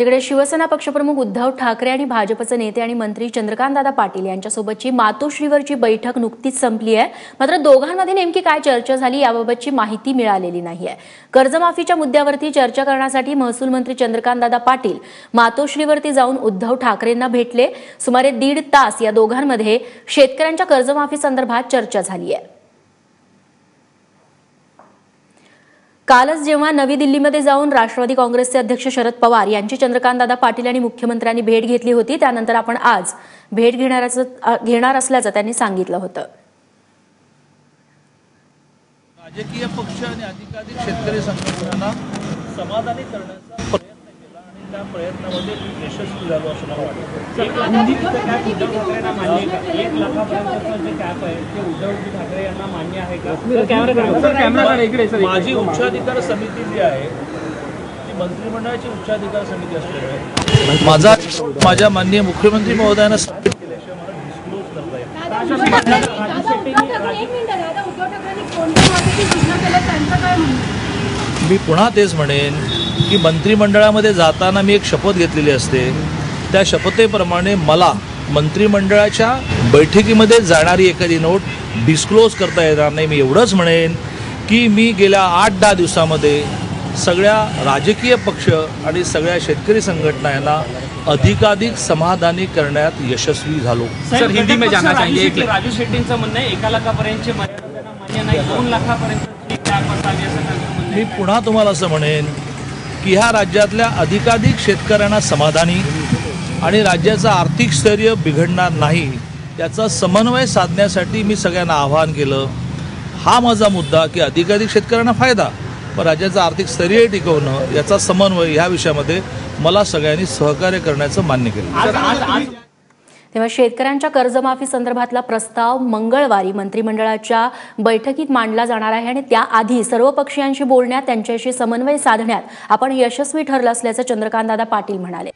तिकडे शिवसेना पक्षप्रमुख उद्धव ठाकरे आणि भाजपचे नेते आणि मंत्री चंद्रकांतदादा पाटील यांच्यासोबतची मातोश्रीवरची बैठक नुकतीच संपली आहे. मात्र दोघांमध्ये नेमकी काय चर्चा झाली याबाबतची माहिती मिळालेली नाहीये. कर्जमाफीच्या मुद्द्यावरती चर्चा करण्यासाठी महसूल मंत्री चंद्रकांतदादा पाटील मातोश्रीवरती जाऊन उद्धव ठाकरेंना भेटले. सुमारे दीड तास या दोघांमध्ये शेतकऱ्यांच्या कर्जमाफी संदर्भात चर्चा झाली आहे. कालच जेव्हा नवी दिल्लीमध्ये जाऊन राष्ट्रवादी काँग्रेसचे अध्यक्ष शरद पवार यांची चंद्रकांतदादा पाटील आणि मुख्यमंत्र्यांनी भेट घेतली होती त्यानंतर आपण आज भेट घेणाऱ्याचं घेणार असल्याचं त्यांनी सांगितलं होतं. राजकीय पक्ष आणि अधिकाधिक शेतकरी संघटनांना समाधानी करण्याचा प्रयत्न त्या प्रयत्नामध्ये यशस्वी झालो असं मला वाटतं. हिंदीचं कॅप उद्धव ठाकरेंना मान्य आहे. का एक लाखापर्यंतचं जे कॅप आहे ते उद्धवजी ठाकरे यांना मान्य आहे का? कॅमेरा इकडे माझी उच्चाधिकार समिती जी आहे ती मंत्रिमंडळाची उच्चाधिकार समिती असल्यामुळे माझा माझ्या माननीय मुख्यमंत्री महोदयांना सबमिट केल्याशिवाय मला डिस्क्लोज करता एक मी पुन्हा तेच म्हणेन की मंत्रिमंडळामध्ये जाताना मी एक शपथ घेतलेली असते. त्या शपथेप्रमाणे मला मंत्रिमंडळाच्या बैठकीमध्ये जाणारी एखादी नोट डिस्क्लोज करता येणार नाही. मी एवढंच म्हणेन की मी गेल्या आठ दहा दिवसामध्ये सगळ्या राजकीय पक्ष आणि सगळ्या शेतकरी संघटना यांना अधिकाधिक समाधानी करण्यात यशस्वी झालो. सर हिंदी में जाना चाहिए राजू शेट्टींचं म्हणणं आहे एका लाखापर्यंतची मर्यादा त्यांना मान्य नाही दोन म्हणणं मी पुन्हा तुम्हाला असं म्हणेन की ह्या राज्यातल्या अधिकाधिक शेतकऱ्यांना समाधानी आणि राज्याचं आर्थिक स्थैर्य बिघडणार नाही याचा समन्वय साधण्यासाठी मी सगळ्यांना आवाहन केलं. हा माझा मुद्दा की अधिकाधिक शेतकऱ्यांना फायदा पण राज्याचं आर्थिक स्थैर्य टिकवणं याचा समन्वय ह्या विषयामध्ये मला सगळ्यांनी सहकार्य करण्याचं मान्य केलं. आज आज आज तेव्हा शेतकऱ्यांच्या कर्जमाफी संदर्भातला प्रस्ताव मंगळवारी मंत्रिमंडळाच्या बैठकीत मांडला जाणार आहे आणि त्याआधी सर्व पक्षीयांशी बोलण्यात त्यांच्याशी समन्वय साधण्यात आपण यशस्वी ठरलं असल्याचं चंद्रकांतदादा पाटील म्हणाले.